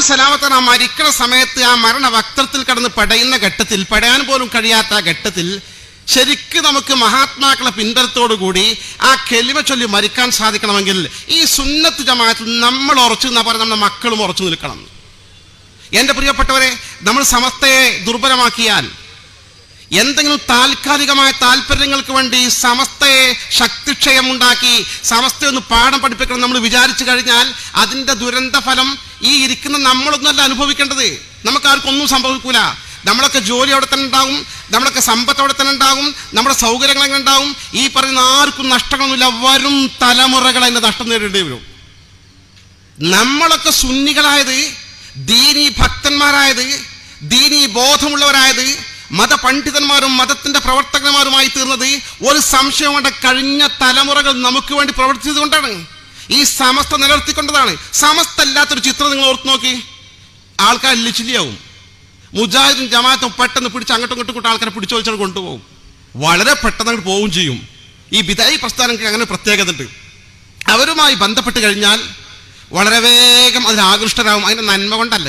റഹ്മാൻ സലാമത്തൻ ആ മരിക്കണ സമയത്ത് ആ മരണ വക്രത്തിൽ കടന്ന് പടയുന്ന ഘട്ടത്തിൽ പടയാൻ പോലും കഴിയാത്ത ആ ഘട്ടത്തിൽ ശരിക്കും നമുക്ക് മഹാത്മാക്കളെ പിന്തരത്തോടുകൂടി ആ കെലിമ ചൊല്ലി മരിക്കാൻ സാധിക്കണമെങ്കിൽ ഈ സുന്നത്ത് ജമാത്തിൽ നമ്മൾ ഉറച്ചു എന്നാൽ പറഞ്ഞാൽ നമ്മുടെ മക്കളും ഉറച്ചു നിൽക്കണം. എന്റെ പ്രിയപ്പെട്ടവരെ നമ്മൾ സമസ്തയെ ദുർബലമാക്കിയാൽ എന്തെങ്കിലും താൽക്കാലികമായ താല്പര്യങ്ങൾക്ക് വേണ്ടി സമസ്തയെ ശക്തിക്ഷയമുണ്ടാക്കി സമസ്തയെ ഒന്ന് പാഠം പഠിപ്പിക്കണം നമ്മൾ വിചാരിച്ചു കഴിഞ്ഞാൽ അതിന്റെ ദുരന്ത ഫലം ഈ ഇരിക്കുന്ന നമ്മളൊന്നുമല്ല അനുഭവിക്കേണ്ടത്. നമുക്ക് ആർക്കൊന്നും സംഭവിക്കൂല. നമ്മളൊക്കെ ജോലി അവിടെ തന്നെ ഉണ്ടാവും നമ്മളൊക്കെ സമ്പത്ത് അവിടെ തന്നെ ഉണ്ടാവും നമ്മുടെ സൗകര്യങ്ങൾ അങ്ങനെ ഉണ്ടാവും ഈ പറയുന്ന ആർക്കും നഷ്ടങ്ങളൊന്നുമില്ല. വരും തലമുറകൾ അതിന്റെ നഷ്ടം നേരിടേണ്ടി വരും. നമ്മളൊക്കെ സുന്നികളായത് ദീനി ഭക്തന്മാരായത് ദീനി ബോധമുള്ളവരായത് മതപണ്ഡിതന്മാരും മതത്തിന്റെ പ്രവർത്തകന്മാരുമായി തീർന്നത് ഒരു സംശയം കഴിഞ്ഞ തലമുറകൾ നമുക്ക് വേണ്ടി പ്രവർത്തിച്ചത് കൊണ്ടാണ് ഈ സമസ്ത നിലനിർത്തിക്കൊണ്ടതാണ്. സമസ്ത അല്ലാത്തൊരു ചിത്രം നിങ്ങൾ ഓർത്ത് നോക്കി. ആൾക്കാർ ലിച്ചിലിയാവും. മുജാഹിദും ജമാഅത്തും പെട്ടെന്ന് പിടിച്ച് അങ്ങോട്ടും ഇങ്ങോട്ടും ആൾക്കാരെ പിടിച്ചു വലിച്ചാൽ കൊണ്ടുപോകും. വളരെ പെട്ടെന്ന് അങ്ങോട്ട് പോവുകയും ചെയ്യും. ഈ ബിദായി പ്രസ്ഥാനങ്ങൾക്ക് അങ്ങനെ പ്രത്യേകത ഉണ്ട്. അവരുമായി ബന്ധപ്പെട്ട് കഴിഞ്ഞാൽ വളരെ വേഗം അതിൽ ആകൃഷ്ടരാകും. അതിന്റെ നന്മ കൊണ്ടല്ല?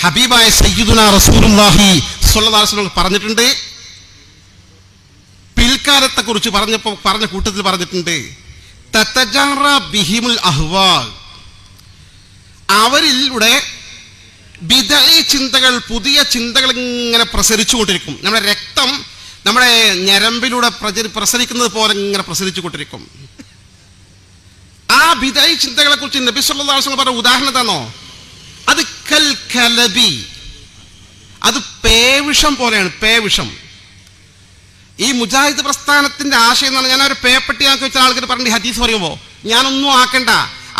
ഹബീബായ സയ്യിദുന റസൂലുള്ളാഹി വസല്ലം പറഞ്ഞിട്ടുണ്ട്. പിൽക്കാലത്തെ കുറിച്ച് പറഞ്ഞപ്പോൾ പറഞ്ഞ കൂട്ടത്തിൽ പറഞ്ഞിട്ടുണ്ട്. ബിഹിമുൽ അഹ്വാ അവരിലൂടെ വിദയി ചിന്തകൾ പുതിയ ചിന്തകൾ ഇങ്ങനെ പ്രസരിച്ചുകൊണ്ടിരിക്കും. നമ്മുടെ രക്തം നമ്മുടെ ഞരമ്പിലൂടെ പ്രചരി പ്രസരിക്കുന്നത് പോലെ ഇങ്ങനെ പ്രസരിച്ചുകൊണ്ടിരിക്കും. ആ ചിന്തകളെ കുറിച്ച് നബി വസല്ലം പറഞ്ഞ ഉദാഹരണം തന്നോ അത് കൽ കലബി അത് പേവിഷം പോലെയാണ് പേവിഷം ഈ മുജാഹിദ് പ്രസ്ഥാനത്തിന്റെ ആശയം എന്ന് പറഞ്ഞാൽ ഞാൻ ഒരു പേപ്പട്ടിയാക്കി വെച്ച ആൾക്കാർ പറഞ്ഞ ഹദീസ് പറയുമ്പോൾ ഞാനൊന്നും ആക്കണ്ട.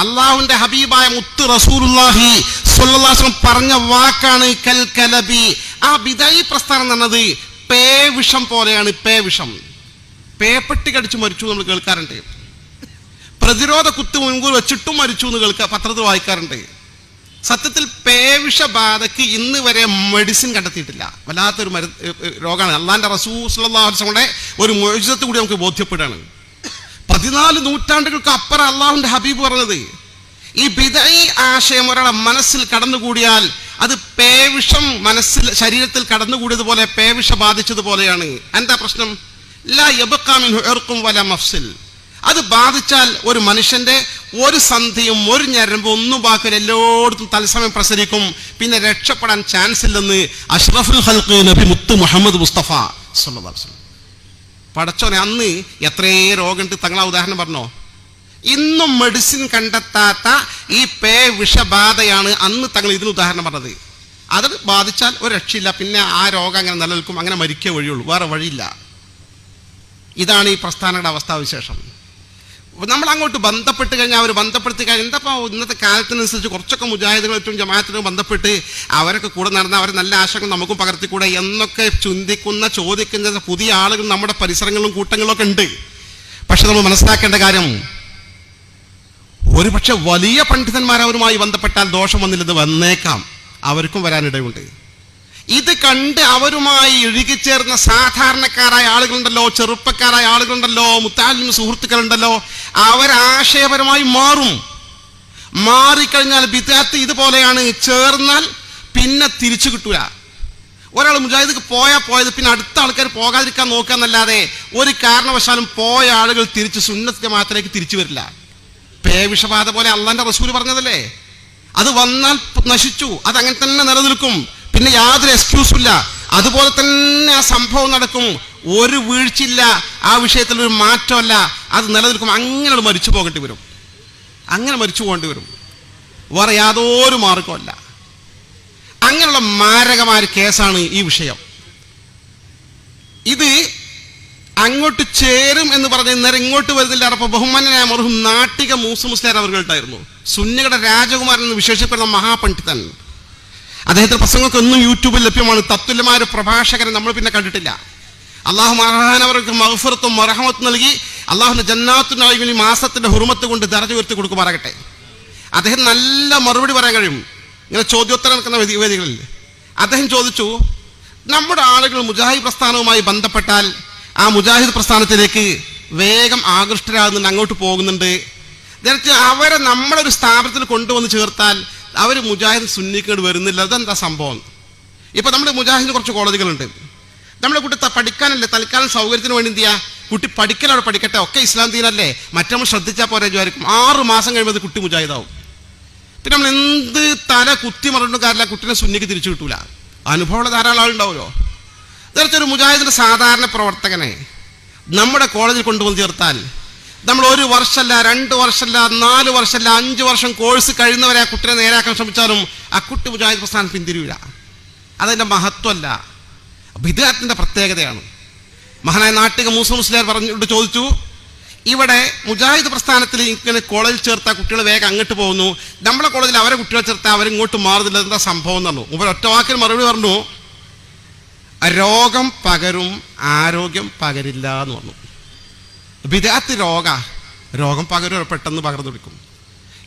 അള്ളാഹുവിന്റെ ഹബീബായ മുത്ത് റസൂലുള്ളാഹി സ്വല്ലല്ലാഹു അലൈഹി പറഞ്ഞ വാക്കാണ് കൽ കലബി. ആ ബിദായി പ്രസ്ഥാനം എന്ന് പറഞ്ഞത് പേവിഷം പോലെയാണ് പേവിഷം പേപ്പട്ടി കടിച്ചു മരിച്ചു നമ്മൾ കേൾക്കാറുണ്ട്. പ്രതിരോധ കുത്ത് മുൻകൂർ വെച്ചിട്ടും മരിച്ചു എന്ന് കേൾക്കുക പത്രത്തിൽ വായിക്കാറുണ്ട്. സത്യത്തിൽ പേവിഷബാധയ്ക്ക് ഇന്ന് വരെ മെഡിസിൻ കണ്ടെത്തിയിട്ടില്ല. വല്ലാത്തൊരു മരു രോഗമാണ്. അള്ളാന്റെ റസൂസ്ലാഹുടെ ഒരു മോചിതത്ത് കൂടി നമുക്ക് ബോധ്യപ്പെടുകയാണ്. പതിനാല് നൂറ്റാണ്ടുകൾക്ക് അപ്പുറം അള്ളാഹുവിന്റെ ഹബീബ് പറഞ്ഞത് ഈ ബിതൈ ആശയം ഒരാളെ മനസ്സിൽ കടന്നുകൂടിയാൽ അത് പേവിഷം മനസ്സിൽ ശരീരത്തിൽ കടന്നുകൂടിയതുപോലെ പേവിഷ ബാധിച്ചതുപോലെയാണ്. എന്താ പ്രശ്നം? ലാ യബക്കാമിൻ ഇർഖും വല മഫ്സിൽ. അത് ബാധിച്ചാൽ ഒരു മനുഷ്യന്റെ ഒരു സന്ധിയും ഒരു ഞരമ്പും ഒന്നും ബാക്കില്ല എല്ലായിടത്തും തത്സമയം പ്രസരിക്കും. പിന്നെ രക്ഷപ്പെടാൻ ചാൻസ് ഇല്ലെന്ന് അഷ്റഫുൽ ഹൽക്ക് നബി മുത്ത് മുഹമ്മദ് മുസ്തഫ വസല്ലം. പടച്ചോനെ അന്ന് എത്രയേ രോഗമുണ്ട്? തങ്ങളാ ഉദാഹരണം പറഞ്ഞോ? ഇന്നും മെഡിസിൻ കണ്ടെത്താത്ത ഈ പേ വിഷബാധയാണ് അന്ന് തങ്ങൾ ഇതിന് ഉദാഹരണം പറഞ്ഞത്. അത് ബാധിച്ചാൽ ഒരു രക്ഷയില്ല. പിന്നെ ആ രോഗം അങ്ങനെ നിലനിൽക്കും. അങ്ങനെ മരിക്കേ വഴിയുള്ളൂ. വേറെ വഴിയില്ല. ഇതാണ് ഈ പ്രസ്ഥാനങ്ങളുടെ അവസ്ഥാവിശേഷം. നമ്മൾ അങ്ങോട്ട് ബന്ധപ്പെട്ട് കഴിഞ്ഞാൽ അവർ ബന്ധപ്പെടുത്തി കഴിഞ്ഞാൽ എന്താ ഇന്നത്തെ കാലത്തിനനുസരിച്ച് കുറച്ചൊക്കെ മുജാഹിദുകളായിട്ടും ജമാഅത്തിനും ബന്ധപ്പെട്ട് അവരൊക്കെ കൂടെ നടന്ന അവരെ നല്ല ആശയങ്ങൾ നമുക്കും പകർത്തിക്കൂടെ എന്നൊക്കെ ചിന്തിക്കുന്ന ചോദിക്കുന്ന പുതിയ ആളുകൾ നമ്മുടെ പരിസരങ്ങളിലും കൂട്ടങ്ങളിലൊക്കെ ഉണ്ട്. പക്ഷെ നമ്മൾ മനസ്സിലാക്കേണ്ട കാര്യം ഒരുപക്ഷെ വലിയ പണ്ഡിതന്മാരവരുമായി ബന്ധപ്പെട്ടാൽ ദോഷം വന്നില്ലെന്ന് വന്നേക്കാം. അവർക്കും വരാനിടയുണ്ട് ഇത് കണ്ട് അവരുമായി ഇഴുകിച്ചേർന്ന സാധാരണക്കാരായ ആളുകളുണ്ടല്ലോ ചെറുപ്പക്കാരായ ആളുകളുണ്ടല്ലോ മുത്താലിം സുഹൃത്തുക്കളുണ്ടല്ലോ അവരാശയപരമായി മാറും. മാറിക്കഴിഞ്ഞാൽ വിദ്യാർത്ഥി ഇതുപോലെയാണ് ചേർന്നാൽ പിന്നെ തിരിച്ചു കിട്ടൂല. ഒരാൾ മുജാഹിദ് പോയാൽ പോയത് പിന്നെ അടുത്ത ആൾക്കാർ പോകാതിരിക്കാൻ നോക്കുക എന്നല്ലാതെ ഒരു കാരണവശാലും പോയ ആളുകൾ തിരിച്ച് സുന്നത്തിന്റെ ജമാഅത്തിലേക്ക് തിരിച്ചു വരില്ല. പേവിഷബാധ പോലെ അള്ളാന്റെ റസൂൽ പറഞ്ഞതല്ലേ? അത് വന്നാൽ നശിച്ചു അത് അങ്ങനെ തന്നെ നിലനിൽക്കും. പിന്നെ യാതൊരു എക്സ്ക്യൂസും ഇല്ല. അതുപോലെ തന്നെ ആ സംഭവം നടക്കും. ഒരു വീഴ്ചയില്ല. ആ വിഷയത്തിൽ ഒരു മാറ്റമല്ല. അത് നിലനിൽക്കും. അങ്ങനെ മരിച്ചു പോകേണ്ടി വരും. അങ്ങനെ മരിച്ചു പോകേണ്ടി വരും. വേറെ യാതൊരു മാർഗമല്ല അങ്ങനെയുള്ള മാരകമായ കേസാണ് ഈ വിഷയം. ഇത് അങ്ങോട്ട് ചേരും എന്ന് പറഞ്ഞ നേരെ ഇങ്ങോട്ട് വരുന്നില്ല. അപ്പൊ ബഹുമാനായ മറുഹും നാട്ടിക മൂസ മുസ്ലിയാർ അവർകളുണ്ടായിരുന്നു സുന്നികളുടെ രാജകുമാരൻ എന്ന് വിശേഷിപ്പെടുന്ന മഹാപണ്ഡിതൻ. അദ്ദേഹത്തിന്റെ പ്രസംഗമൊക്കെ ഒന്നും യൂട്യൂബിൽ ലഭ്യമാണ്. തത്തുല്യമായ ഒരു പ്രഭാഷകനെ നമ്മൾ പിന്നെ കണ്ടിട്ടില്ല. അള്ളാഹു മഹാനവർക്ക് മഹഫറത്തും മറഹമത്തും നൽകി അള്ളാഹുന്റെ നായകൻ ഈ മാസത്തിന്റെ ഹുറുമത്ത് കൊണ്ട് ദർജ ഉയർത്തി കൊടുക്കുമാറാകട്ടെ. അദ്ദേഹം നല്ല മറുപടി പറയാൻ കഴിയും. ഇങ്ങനെ ചോദ്യോത്തരം നടക്കുന്ന വേദി- വേദികളിൽ. അദ്ദേഹം ചോദിച്ചു നമ്മുടെ ആളുകൾ മുജാഹിദ് പ്രസ്ഥാനവുമായി ബന്ധപ്പെട്ടാൽ ആ മുജാഹിദ് പ്രസ്ഥാനത്തിലേക്ക് വേഗം ആകൃഷ്ടരാകുന്നുണ്ട് അങ്ങോട്ട് പോകുന്നുണ്ട്. അവരെ നമ്മളൊരു സ്ഥാപനത്തിൽ കൊണ്ടുവന്ന് ചേർത്താൽ അവർ മുജാഹിദ് സുന്നിക്കേട് വരുന്നില്ല. അതെന്താ സംഭവം? ഇപ്പോൾ നമ്മുടെ മുജാഹിദിന് കുറച്ച് കോളേജുകളുണ്ട്. നമ്മുടെ കുട്ടി പഠിക്കാനല്ലേ തൽക്കാലം സൗകര്യത്തിന് വേണ്ടി എന്ത് ചെയ്യുക കുട്ടി പഠിക്കലവിടെ പഠിക്കട്ടെ. ഒക്കെ ഇസ്ലാം ദീനല്ലേ. മറ്റമ്മൾ ശ്രദ്ധിച്ചാൽ പോരെ വിചാരിക്കും. ആറ് മാസം കഴിയുമ്പോൾ കുട്ടി മുജാഹിദാവും. പിന്നെ നമ്മൾ എന്ത് തല കുത്തി മറന്നു കാര്യമില്ല. കുട്ടീനെ സുന്നിക്ക് തിരിച്ചു കിട്ടൂല. അനുഭവമുള്ള ധാരാളം ആളുണ്ടാവുമല്ലോ. നേരത്തെ ഒരു മുജാഹിദിന്റെ സാധാരണ പ്രവർത്തകനെ നമ്മുടെ കോളേജിൽ കൊണ്ടുവന്ന് ചേർത്താൽ നമ്മൾ ഒരു വർഷമല്ല രണ്ട് വർഷമല്ല നാല് വർഷമല്ല അഞ്ച് വർഷം കോഴ്സ് കഴിയുന്നവരെ ആ കുട്ടിയെ നേരാക്കാൻ ശ്രമിച്ചാലും ആ കുട്ടി മുജാഹിദ് പ്രസ്ഥാനം പിന്തിരിവില്ല അതിന്റെ മഹത്വമല്ല. ബിദാത്തിന്റെ പ്രത്യേകതയാണ്. മഹാനായ നാട്ടിക മൂസ മുസ്ലിയാർ പറഞ്ഞുകൊണ്ട് ചോദിച്ചു ഇവിടെ മുജാഹിദ് പ്രസ്ഥാനത്തിൽ ഇങ്ങനെ കോളേജിൽ ചേർത്ത കുട്ടികൾ വേഗം അങ്ങോട്ട് പോകുന്നു. നമ്മളെ കോളേജിൽ അവരെ കുട്ടികളെ ചേർത്ത അവരിങ്ങോട്ട് മാറുന്നില്ല. എന്താ സംഭവം എന്ന് പറഞ്ഞു. ഇവർ ഒറ്റ വാക്കിൽ മറുപടി പറഞ്ഞു. രോഗം പകരും ആരോഗ്യം പകരില്ല എന്ന് പറഞ്ഞു. വിദാത്ത് രോഗ. രോഗം പകരും പെട്ടെന്ന് പകർന്നു പിടിക്കും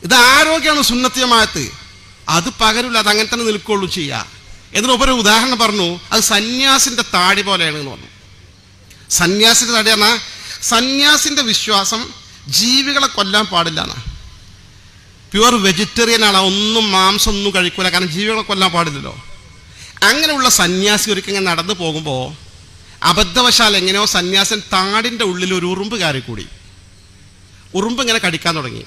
ഇത് ആരോഗ്യമാണ് സുന്നത്യമായത്. അത് പകരില്ല അത് അങ്ങനെ തന്നെ നിൽക്കുള്ളൂ ചെയ്യുക എന്നിട്ട് ഒരു ഉദാഹരണം പറഞ്ഞു അത് സന്യാസിന്റെ താടി പോലെയാണ് എന്ന് പറഞ്ഞു. സന്യാസിന്റെ താടി പറഞ്ഞാൽ സന്യാസിന്റെ വിശ്വാസം ജീവികളെ കൊല്ലാൻ പാടില്ല എന്നാ. പ്യുവർ വെജിറ്റേറിയൻ ആണ് ഒന്നും മാംസം ഒന്നും കഴിക്കൂല കാരണം ജീവികളെ കൊല്ലാൻ പാടില്ലല്ലോ. അങ്ങനെയുള്ള സന്യാസി ഒരിക്കൽ നടന്നു പോകുമ്പോൾ അബദ്ധവശാൽ എങ്ങനെയോ സന്യാസൻ താടിന്റെ ഉള്ളിൽ ഒരു ഉറുമ്പ് കയറി കൂടി ഉറുമ്പ് ഇങ്ങനെ കടിക്കാൻ തുടങ്ങി.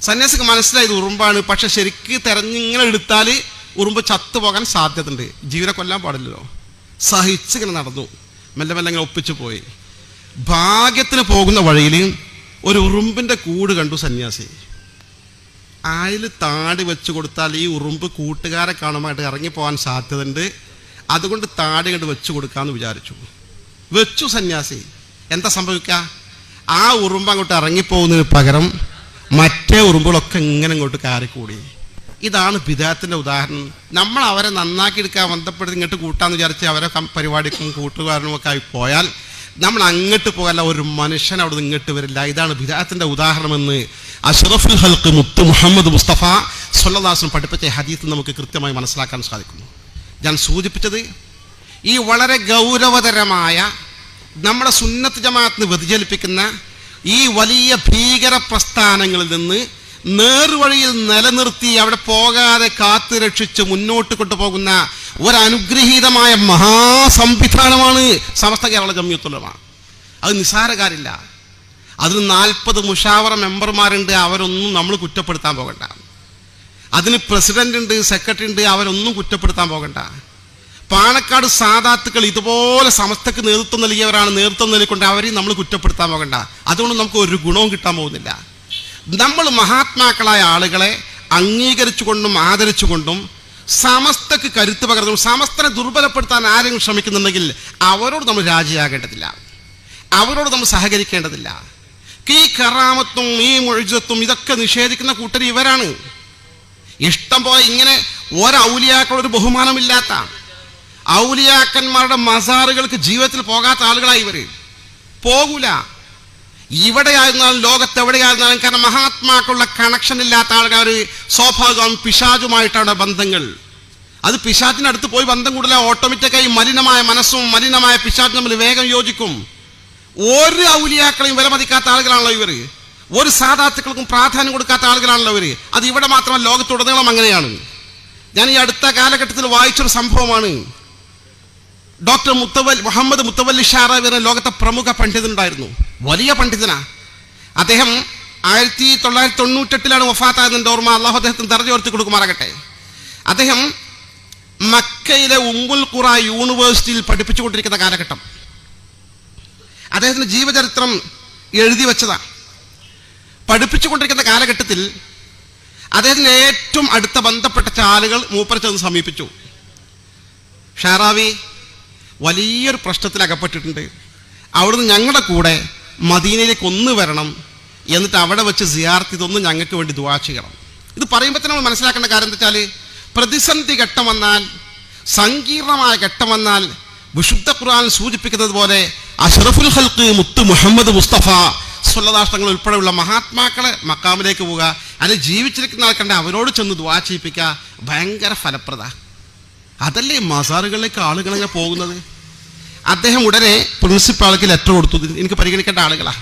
സന്യാസിക്ക് മനസ്സിലായത് ഉറുമ്പാണ്. പക്ഷെ ശരിക്ക് തെരഞ്ഞിങ്ങനെ എടുത്താൽ ഉറുമ്പ് ചത്തുപോകാൻ സാധ്യതയുണ്ട്. ജീവനെ കൊല്ലാൻ പാടില്ലല്ലോ. സഹിച്ചിങ്ങനെ നടന്നു. മെല്ലെ മെല്ലെ ഇങ്ങനെ ഒപ്പിച്ചു പോയി. ഭാഗ്യത്തിന് പോകുന്ന വഴിയിൽ ഒരു ഉറുമ്പിന്റെ കൂട് കണ്ടു സന്യാസി. ആയിൽ താടി വെച്ച് കൊടുത്താൽ ഈ ഉറുമ്പ് കൂട്ടുകാരെ കാണുമായിട്ട് ഇറങ്ങിപ്പോകാൻ സാധ്യതയുണ്ട്. അതുകൊണ്ട് താടി കണ്ട് വെച്ചു കൊടുക്കാമെന്ന് വിചാരിച്ചു. വെച്ചു സന്യാസി. എന്താ സംഭവിക്കുക ആ ഉറുമ്പ് അങ്ങോട്ട് ഇറങ്ങിപ്പോകുന്നതിന് പകരം മറ്റേ ഉറുമ്പുകളൊക്കെ ഇങ്ങനെ ഇങ്ങോട്ട് കയറിക്കൂടി ഇതാണ് പിതാത്തിന്റെ ഉദാഹരണം. നമ്മൾ അവരെ നന്നാക്കി എടുക്കാൻ ബന്ധപ്പെടുത്തി ഇങ്ങോട്ട് കൂട്ടാന്ന് വിചാരിച്ച് അവരെ പരിപാടിക്കും കൂട്ടുകാരനും ഒക്കെ ആയി പോയാൽ നമ്മൾ അങ്ങോട്ട് പോകല്ല ഒരു മനുഷ്യൻ അവിടെ നിന്ന് ഇങ്ങോട്ട് വരില്ല. ഇതാണ് ബിദാത്തിന്റെ ഉദാഹരണമെന്ന് അഷറഫുൽ ഹൽക്ക് മുത്ത് മുഹമ്മദ് മുസ്തഫ സൊല്ലാസും പഠിപ്പിച്ച ഹദീത്ത് നമുക്ക് കൃത്യമായി മനസ്സിലാക്കാൻ സാധിക്കുന്നു. ഞാൻ സൂചിപ്പിച്ചത്? ഈ വളരെ ഗൗരവതരമായ നമ്മുടെ സുന്നത്ത് ജമാഅത്തിന് വ്യതിചലിപ്പിക്കുന്ന ഈ വലിയ ഭീകര പ്രസ്ഥാനങ്ങളിൽ നിന്ന് നേർവഴിയിൽ നിലനിർത്തി അവിടെ പോകാതെ കാത്തു രക്ഷിച്ച് മുന്നോട്ട് കൊണ്ടുപോകുന്ന ഒരനുഗ്രഹീതമായ മഹാസംവിധാനമാണ് സമസ്ത കേരള ജമ്യത്തുലമ. അത് നിസ്സാരകാരില്ല അതിന് നാൽപ്പത് മുഷാവറ മെമ്പർമാരുണ്ട്. അവരൊന്നും നമ്മൾ കുറ്റപ്പെടുത്താൻ പോകണ്ട. അതിന് പ്രസിഡന്റ് ഉണ്ട് സെക്രട്ടറി ഉണ്ട് അവരൊന്നും കുറ്റപ്പെടുത്താൻ പോകണ്ട. പാണക്കാട് സാദാത്തുക്കൾ ഇതുപോലെ സമസ്തക്ക് നേതൃത്വം നൽകിയവരാണ് നേതൃത്വം നൽകിക്കൊണ്ട് അവരെയും നമ്മൾ കുറ്റപ്പെടുത്താൻ പോകണ്ട. അതുകൊണ്ട് നമുക്ക് ഒരു ഗുണവും കിട്ടാൻ പോകുന്നില്ല. നമ്മൾ മഹാത്മാക്കളായ ആളുകളെ അംഗീകരിച്ചുകൊണ്ടും ആദരിച്ചുകൊണ്ടും സമസ്തക്ക് കരുത്ത് പകർന്നു സമസ്തനെ ദുർബലപ്പെടുത്താൻ ആരെങ്കിലും ശ്രമിക്കുന്നുണ്ടെങ്കിൽ അവരോട് നമ്മൾ രാജിയാകേണ്ടതില്ല. അവരോട് നമ്മൾ സഹകരിക്കേണ്ടതില്ല. ഈ കറാമത്തും ഈ മൊഴിജത്തും ഇതൊക്കെ നിഷേധിക്കുന്ന കൂട്ടർ ഇവരാണ്. ഇഷ്ടം പോലെ ഇങ്ങനെ ഒരൗലിയാക്കളൊരു ബഹുമാനമില്ലാത്ത ഔലിയാക്കന്മാരുടെ മസാറുകൾക്ക് ജീവിതത്തിൽ പോകാത്ത ആളുകളായി ഇവർ. പോകൂല. ഇവിടെയായിരുന്നാലും ലോകത്ത് എവിടെയായിരുന്നാലും കാരണം മഹാത്മാക്കളുടെ കണക്ഷൻ ഇല്ലാത്ത ആൾക്കാർ സ്വാഭാവികം പിശാചുമായിട്ടാണ് ബന്ധങ്ങൾ. അത് പിശാചിനടുത്ത് പോയി ബന്ധം കൂടുതലാണ് ഓട്ടോമാറ്റിക്കായി മലിനമായ മനസ്സും മലിനമായ പിശാചും തമ്മിൽ വേഗം യോജിക്കും. ഒരു ഔലിയാക്കളെയും വിലമതിക്കാത്ത ആളുകളാണല്ലോ ഇവർ. ഒരു സാധാത്തുക്കൾക്കും പ്രാധാന്യം കൊടുക്കാത്ത ആളുകളാണല്ലോ അവർ അത് ഇവിടെ മാത്രമല്ല ലോകത്തുടനീളം അങ്ങനെയാണ്. ഞാൻ ഈ അടുത്ത കാലഘട്ടത്തിൽ വായിച്ചൊരു സംഭവമാണ്. ഡോക്ടർ മുത്തവൽ മുഹമ്മദ് മുത്തവല്ലി ഷാറാവ് എന്ന ലോകത്തെ പ്രമുഖ പണ്ഡിതനുണ്ടായിരുന്നു വലിയ പണ്ഡിതനാ. അദ്ദേഹം ആയിരത്തി തൊള്ളായിരത്തി തൊണ്ണൂറ്റെട്ടിലാണ് വഫാത്തായതിന്റെ ഓർമ്മ അള്ളാഹു അദ്ദേഹത്തിന് ദർജ ഉയർത്തി കൊടുക്കുമാറാകട്ടെ. അദ്ദേഹം മക്കയിലെ ഉമ്മുൽ ഖുറ യൂണിവേഴ്സിറ്റിയിൽ പഠിപ്പിച്ചുകൊണ്ടിരിക്കുന്ന കാലഘട്ടം. അദ്ദേഹത്തിന്റെ ജീവചരിത്രം എഴുതി വെച്ചതാ. പഠിപ്പിച്ചുകൊണ്ടിരിക്കുന്ന കാലഘട്ടത്തിൽ അദ്ദേഹത്തിന് ഏറ്റവും അടുത്ത ബന്ധപ്പെട്ട ആളുകൾ മൂപ്പരെ ചെന്ന് സമീപിച്ചു. ഷാറാവി വലിയൊരു പ്രശ്നത്തിൽ അകപ്പെട്ടിട്ടുണ്ട്. അവിടുന്ന് ഞങ്ങളുടെ കൂടെ മദീനയിലേക്ക് ഒന്ന് വരണം എന്നിട്ട് അവിടെ വെച്ച് സിയാർത്ത് തൊന്ന് ഞങ്ങൾക്ക് വേണ്ടി ദുവാ ചെയ്യണം. ഇത് പറയുമ്പോൾ തന്നെ നമ്മൾ മനസ്സിലാക്കേണ്ട കാര്യം എന്താ വെച്ചാൽ പ്രതിസന്ധി ഘട്ടം വന്നാൽ സങ്കീർണമായ ഘട്ടം വന്നാൽ വിശുദ്ധ ഖുർആൻ സൂചിപ്പിക്കുന്നത് പോലെ അഷറഫുൽ ഹൽക്ക് മുത്ത് മുഹമ്മദ് മുസ്തഫ സ്വല്ലദാഷ്ടങ്ങൾ ഉൾപ്പെടെയുള്ള മഹാത്മാക്കളെ മക്കാമിലേക്ക് പോവുക അത് ജീവിച്ചിരിക്കുന്ന ആൾക്കണ്ട അവരോട് ചെന്ന് ദ്വാ ചെയ്യിപ്പിക്കുക ഭയങ്കര ഫലപ്രദ. അതല്ലേ മസാറുകളിലേക്ക് ആളുകൾ ഇങ്ങനെ പോകുന്നത്? അദ്ദേഹം ഉടനെ പ്രിൻസിപ്പാൾക്ക് ലെറ്റർ കൊടുത്തു. എനിക്ക് പരിഗണിക്കേണ്ട ആളുകളാ.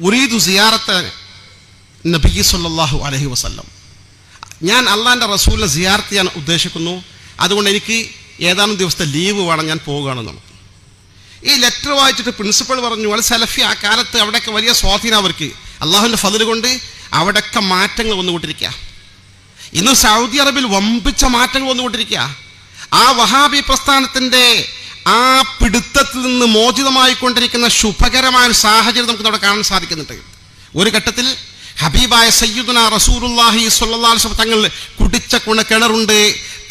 ഉറീദു സിയാറത്ത് നബി സല്ലാഹു അലഹി വസല്ലം. ഞാൻ അള്ളാന്റെ റസൂലിനെ സിയാർത്ത് ചെയ്യാൻ ഉദ്ദേശിക്കുന്നു. അതുകൊണ്ട് എനിക്ക് ഏതാനും ദിവസത്തെ ലീവ് വേണം ഞാൻ പോവുകയാണെന്നാണ്. ഈ ലെറ്റർ വായിച്ചിട്ട് പ്രിൻസിപ്പൾ പറഞ്ഞു അത് സെലഫി ആ കാലത്ത് അവിടെയൊക്കെ വലിയ സ്വാധീനം അവർക്ക്. അള്ളാഹുവിന്റെ ഫതിൽ കൊണ്ട് അവിടെയൊക്കെ മാറ്റങ്ങൾ വന്നുകൊണ്ടിരിക്കുക ഇന്ന് സൗദി അറേബ്യയിൽ വമ്പിച്ച മാറ്റങ്ങൾ വന്നുകൊണ്ടിരിക്കുക ആ വഹാബി പ്രസ്ഥാനത്തിന്റെ ആ പിടുത്തത്തിൽ നിന്ന് മോചിതമായിക്കൊണ്ടിരിക്കുന്ന ശുഭകരമായ ഒരു സാഹചര്യം നമുക്ക് അവിടെ കാണാൻ സാധിക്കുന്നുണ്ട്. ഒരു ഘട്ടത്തിൽ ഹബീബായ സയ്യിദുന റസൂറുല്ലാഹി സ്വല്ലാസ് തങ്ങൾ കുടിച്ച കുണ കിണറുണ്ട്.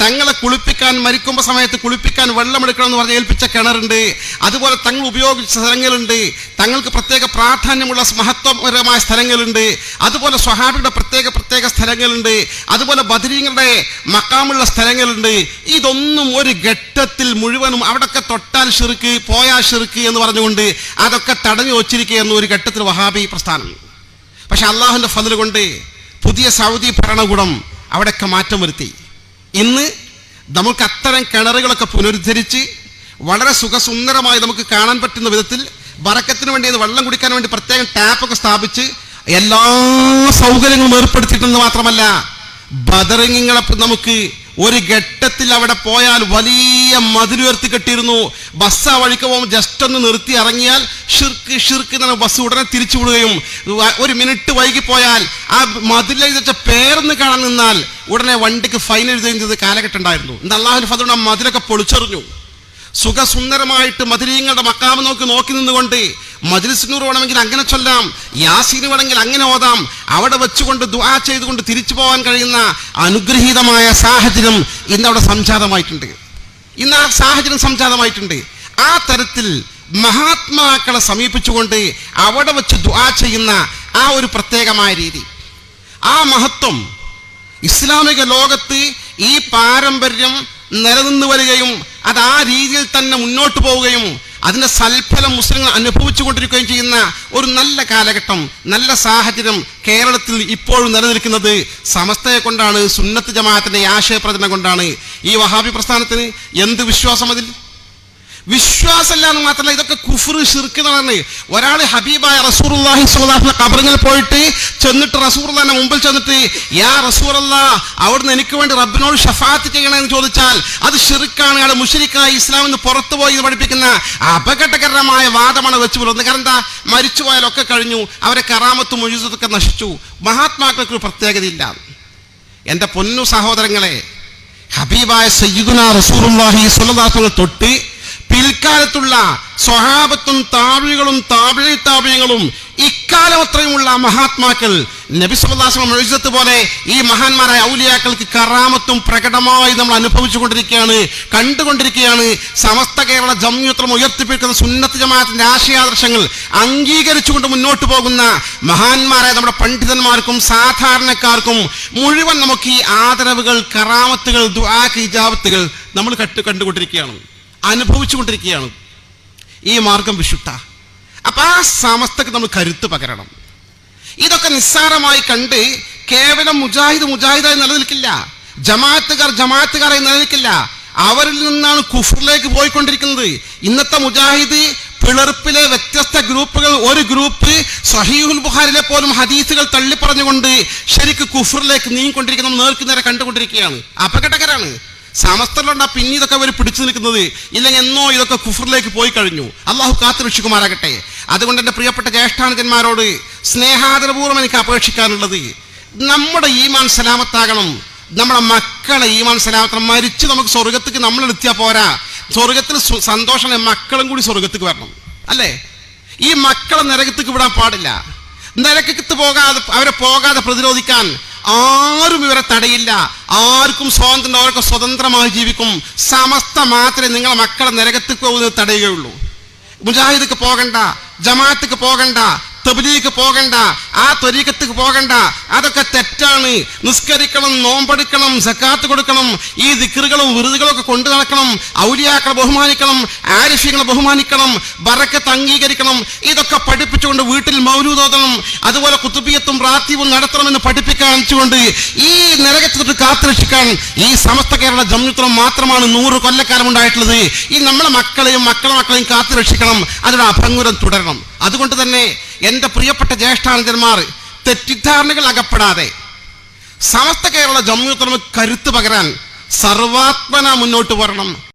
തങ്ങളെ കുളിപ്പിക്കാൻ മരിക്കുമ്പോൾ സമയത്ത് കുളിപ്പിക്കാൻ വെള്ളമെടുക്കണം എന്ന് പറഞ്ഞ് ഏൽപ്പിച്ച കിണറുണ്ട്. അതുപോലെ തങ്ങൾ ഉപയോഗിച്ച സ്ഥലങ്ങളുണ്ട്. തങ്ങൾക്ക് പ്രത്യേക പ്രാധാന്യമുള്ള മഹത്വപരമായ സ്ഥലങ്ങളുണ്ട്. അതുപോലെ സ്വഹാബിയുടെ പ്രത്യേക പ്രത്യേക സ്ഥലങ്ങളുണ്ട്. അതുപോലെ ബദരീങ്ങളുടെ മക്കാമുള്ള സ്ഥലങ്ങളുണ്ട്. ഇതൊന്നും ഒരു ഘട്ടത്തിൽ മുഴുവനും അവിടൊക്കെ തൊട്ടാൽ ഷിർക്ക് പോയാൽ ഷിർക്ക് എന്ന് പറഞ്ഞുകൊണ്ട് അതൊക്കെ തടഞ്ഞു വച്ചിരിക്കുക എന്ന ഒരു ഘട്ടത്തിൽ വഹാബി പ്രസ്ഥാനം. പക്ഷെ അള്ളാഹുവിന്റെ ഫതിൽ കൊണ്ട് പുതിയ സൗദി ഭരണകൂടം അവിടെയൊക്കെ മാറ്റം വരുത്തി. ഇന്ന് നമുക്ക് അത്തരം കിണറുകളൊക്കെ പുനരുദ്ധരിച്ച് വളരെ സുഖസുന്ദരമായി നമുക്ക് കാണാൻ പറ്റുന്ന വിധത്തിൽ വറക്കത്തിന് വേണ്ടി വെള്ളം കുടിക്കാൻ വേണ്ടി പ്രത്യേകം ടാപ്പൊക്കെ സ്ഥാപിച്ച് എല്ലാ സൗകര്യങ്ങളും ഏർപ്പെടുത്തിയിട്ടെന്ന് മാത്രമല്ല ബദറിങ്ങിങ്ങളെ നമുക്ക് ഒരു ഘട്ടത്തിൽ അവിടെ പോയാൽ വലിയ മതിലുയർത്തി കെട്ടിയിരുന്നു ബസ് ആ വഴിക്ക് പോകുമ്പോൾ ജസ്റ്റ് ഒന്ന് നിർത്തി ഇറങ്ങിയാൽ ഷിർക്ക് ഷിർക്ക് എന്നാണ് ബസ് ഉടനെ തിരിച്ചു വിടുകയും ഒരു മിനിറ്റ് വൈകി പോയാൽ ആ മതിലെഴുതി വെച്ച പേരൊന്ന് കാണാൻ നിന്നാൽ ഉടനെ വണ്ടിക്ക് ഫൈൻ എഴുതുകയും ചെയ്ത് കാലഘട്ടം ഉണ്ടായിരുന്നു. ഇന്ന് അള്ളാഹുൽ ഫതുകൊണ്ട് ആ മതിലൊക്കെ പൊളിച്ചെറിഞ്ഞു. സുഖസുന്ദരമായിട്ട് മധുരീങ്ങളുടെ മക്കാമ നോക്കി നോക്കി നിന്നുകൊണ്ട് മജ്ലിസിനൂർ വേണമെങ്കിൽ അങ്ങനെ ചൊല്ലാം യാസീന് വേണമെങ്കിൽ അങ്ങനെ ഓതാം. അവിടെ വെച്ചുകൊണ്ട് ദുആ ചെയ്തുകൊണ്ട് തിരിച്ചു പോകാൻ കഴിയുന്ന അനുഗ്രഹീതമായ സാഹചര്യം ഇന്ന് അവിടെ സംജാതമായിട്ടുണ്ട്. ഇന്ന് ആ സാഹചര്യം സംജാതമായിട്ടുണ്ട്. ആ തരത്തിൽ മഹാത്മാക്കളെ സമീപിച്ചുകൊണ്ട് അവിടെ വെച്ച് ദുആ ചെയ്യുന്ന ആ ഒരു പ്രത്യേകമായ രീതി. ആ മഹത്വം ഇസ്ലാമിക ലോകത്ത് ഈ പാരമ്പര്യം നിലനിന്ന് വരികയും അത് ആ രീതിയിൽ തന്നെ മുന്നോട്ട് പോവുകയും അതിന്റെ സൽഫലം മുസ്ലിങ്ങൾ അനുഭവിച്ചു കൊണ്ടിരിക്കുകയും ചെയ്യുന്ന ഒരു നല്ല കാലഘട്ടം നല്ല സാഹചര്യം കേരളത്തിൽ ഇപ്പോഴും നിലനിൽക്കുന്നത് സമസ്തയെ കൊണ്ടാണ് സുന്നത്ത് ജമാഅത്തിന്റെ ആശയപ്രചരണം കൊണ്ടാണ്. ഈ വഹാബി പ്രസ്ഥാനത്തിന് എന്ത് വിശ്വാസം അതിൽ? വിശ്വാസമല്ല എന്ന് മാത്രമല്ല ഇതൊക്കെ കുഫർ ഷിർക്ക് എന്ന് പറഞ്ഞത് ഒരാൾ ഹബീബായ റസൂറുല്ലാഹി സ്വലാഹിന്റെ കബറിങ്ങിൽ പോയിട്ട് ചെന്നിട്ട് റസൂറുല്ലാന്റെ മുമ്പിൽ ചെന്നിട്ട് യാ റസൂർ അല്ലാ അവിടുന്ന് എനിക്ക് വേണ്ടി റബ്ബിനോട് ഷഫാത്ത് ചെയ്യണമെന്ന് ചോദിച്ചാൽ അത് ഷിർക്കാണ് അയാൾ മുഷരിക്കായി ഇസ്ലാം എന്ന് പുറത്തു പോയി എന്ന് പഠിപ്പിക്കുന്ന അപകടകരമായ വാദമാണ് വെച്ച് പുലർത്തുന്നത്. കാരണം എന്താ? മരിച്ചു പോയാലൊക്കെ കഴിഞ്ഞു അവരെ കറാമത്തും മുഴുവതൊക്കെ നശിച്ചു. മഹാത്മാക്കൾക്ക് ഒരു പ്രത്യേകതയില്ല. എന്റെ പൊന്നു സഹോദരങ്ങളെ ഹബീബായ സയ്യിദുന സ്വല്ലല്ലാഹു അലൈഹി തൊട്ട് പിൽക്കാലത്തുള്ള സ്വഹാബത്തും താപികളും താപിഴി താപിയങ്ങളും ഇക്കാലം അത്രയുമുള്ള മഹാത്മാക്കൾ നബി സല്ലല്ലാഹു അലൈഹി പോലെ ഈ മഹാന്മാരായ ഔലിയാക്കൾക്ക് കറാമത്തും പ്രകടമായി നമ്മൾ അനുഭവിച്ചു കൊണ്ടിരിക്കുകയാണ് കണ്ടുകൊണ്ടിരിക്കുകയാണ്. സമസ്ത കേരള ജമ്യൂത്രം ഉയർത്തിപ്പിക്കുന്ന സുന്നത്ത് ജമാഅത്തിന്റെ ആശയാദർശങ്ങൾ അംഗീകരിച്ചുകൊണ്ട് മുന്നോട്ട് പോകുന്ന മഹാന്മാരായ നമ്മുടെ പണ്ഡിതന്മാർക്കും സാധാരണക്കാർക്കും മുഴുവൻ നമുക്ക് ഈ ആദരവുകൾ കറാമത്തുകൾ ദുആ ഇജാബത്തുകൾ നമ്മൾ കട്ട് കണ്ടുകൊണ്ടിരിക്കുകയാണ്. അനുഭവിച്ചുകൊണ്ടിരിക്കുകയാണ്. ഈ മാർഗം വിശുദ്ധ. അപ്പം ആ സമസ്തക്ക് നമ്മൾ കരുത്ത് പകരണം. ഇതൊക്കെ നിസ്സാരമായി കണ്ട് കേവലം മുജാഹിദ് മുജാഹിദായി നിലനിൽക്കില്ല. ജമാഅത്തുകാർ ജമാഅത്തുകാരായി നിലനിൽക്കില്ല. അവരിൽ നിന്നാണ് കുഫറിലേക്ക് പോയിക്കൊണ്ടിരിക്കുന്നത്. ഇന്നത്തെ മുജാഹിദ് പിളർപ്പിലെ വ്യത്യസ്ത ഗ്രൂപ്പുകൾ ഒരു ഗ്രൂപ്പ് സഹീഹുൽ ബുഹാരിലെ പോലും ഹദീസുകൾ തള്ളിപ്പറഞ്ഞുകൊണ്ട് ശരിക്ക് കുഫറിലേക്ക് നീങ്ങിക്കൊണ്ടിരിക്കുന്ന നേർക്കുനേരെ നേർക്ക് നേരെ കണ്ടുകൊണ്ടിരിക്കുകയാണ്. അപകടകരാണ്. സമസ്തലുണ്ടാ പിന്നെ ഇതൊക്കെ അവർ പിടിച്ചു നിൽക്കുന്നത്. ഇല്ലെങ്കിൽ എന്നോ ഇതൊക്കെ കുഫറിലേക്ക് പോയി കഴിഞ്ഞു. അള്ളാഹു കാത്തു രക്ഷിക്കുമാരാകട്ടെ അതുകൊണ്ട് എന്റെ പ്രിയപ്പെട്ട ജ്യേഷ്ഠാനുജന്മാരോട് സ്നേഹാദരപൂർവം എനിക്ക് അപേക്ഷിക്കാനുള്ളത്. നമ്മുടെ ഈമാൻ സലാമത്താകണം. നമ്മുടെ മക്കളെ ഈമാൻ സലാമത്ത മരിച്ച് നമുക്ക് സ്വർഗത്തേക്ക് നമ്മൾ എത്തിയാൽ പോരാ. സ്വർഗത്തിൽ സന്തോഷം മക്കളും കൂടി സ്വർഗത്തേക്ക് വരണം. അല്ലേ? ഈ മക്കളെ നരകത്തേക്ക് വിടാൻ പാടില്ല. നരകത്ത് പോകാതെ അവരെ പോകാതെ പ്രതിരോധിക്കാൻ ആരും ഇവരെ തടയില്ല. ആർക്കും സ്വാതന്ത്ര്യം അവർക്ക് സ്വതന്ത്രമായി ജീവിക്കും. സമസ്ത മാത്രമേ നിങ്ങളെ മക്കളെ നിരകത്ത് പോകുന്നത് തടയുകയുള്ളൂ. മുജാഹിദക്ക് പോകണ്ട ജമാഅത്തക്ക് പോകണ്ട തബ്ലീഗ് പോകണ്ട ആ ത്വരീക്കത്തേക്ക് പോകണ്ട. അതൊക്കെ തെറ്റാണ്. നിസ്കരിക്കണം നോമ്പെടുക്കണം സക്കാത്ത് കൊടുക്കണം. ഈ ദിക്കറുകളും വിറുതുകളും ഒക്കെ കൊണ്ടു നടക്കണം. ഔലിയാക്കളെ ബഹുമാനിക്കണം ആരിഫ്യങ്ങളെ ബഹുമാനിക്കണം ബറക്കത്ത് അംഗീകരിക്കണം. ഇതൊക്കെ പഠിപ്പിച്ചുകൊണ്ട് വീട്ടിൽ മൗലൂദോദനം അതുപോലെ കുത്തുബിയത്തും റാത്തീവും നടത്തണമെന്ന് പഠിപ്പിക്കാണിച്ചുകൊണ്ട് ഈ നരകത്തിട്ട് കാത്തുരക്ഷിക്കാൻ ഈ സമസ്ത കേരള ജമ്യുത്രം മാത്രമാണ് നൂറ് കൊല്ലക്കാലം ഉണ്ടായിട്ടുള്ളത്. ഈ നമ്മളെ മക്കളെയും മക്കളെ മക്കളെയും കാത്തുരക്ഷിക്കണം. അതിനുള്ള അഭംഗുരം തുടരണം. അതുകൊണ്ട് തന്നെ എന്റെ പ്രിയപ്പെട്ട ജ്യേഷ്ഠാനന്ദന്മാർ തെറ്റിദ്ധാരണകൾ അകപ്പെടാതെ. സമസ്ത കേരള ജമ്മിയത്തുലമ കരുത്ത് പകരാൻ സർവാത്മന മുന്നോട്ട് വരണം.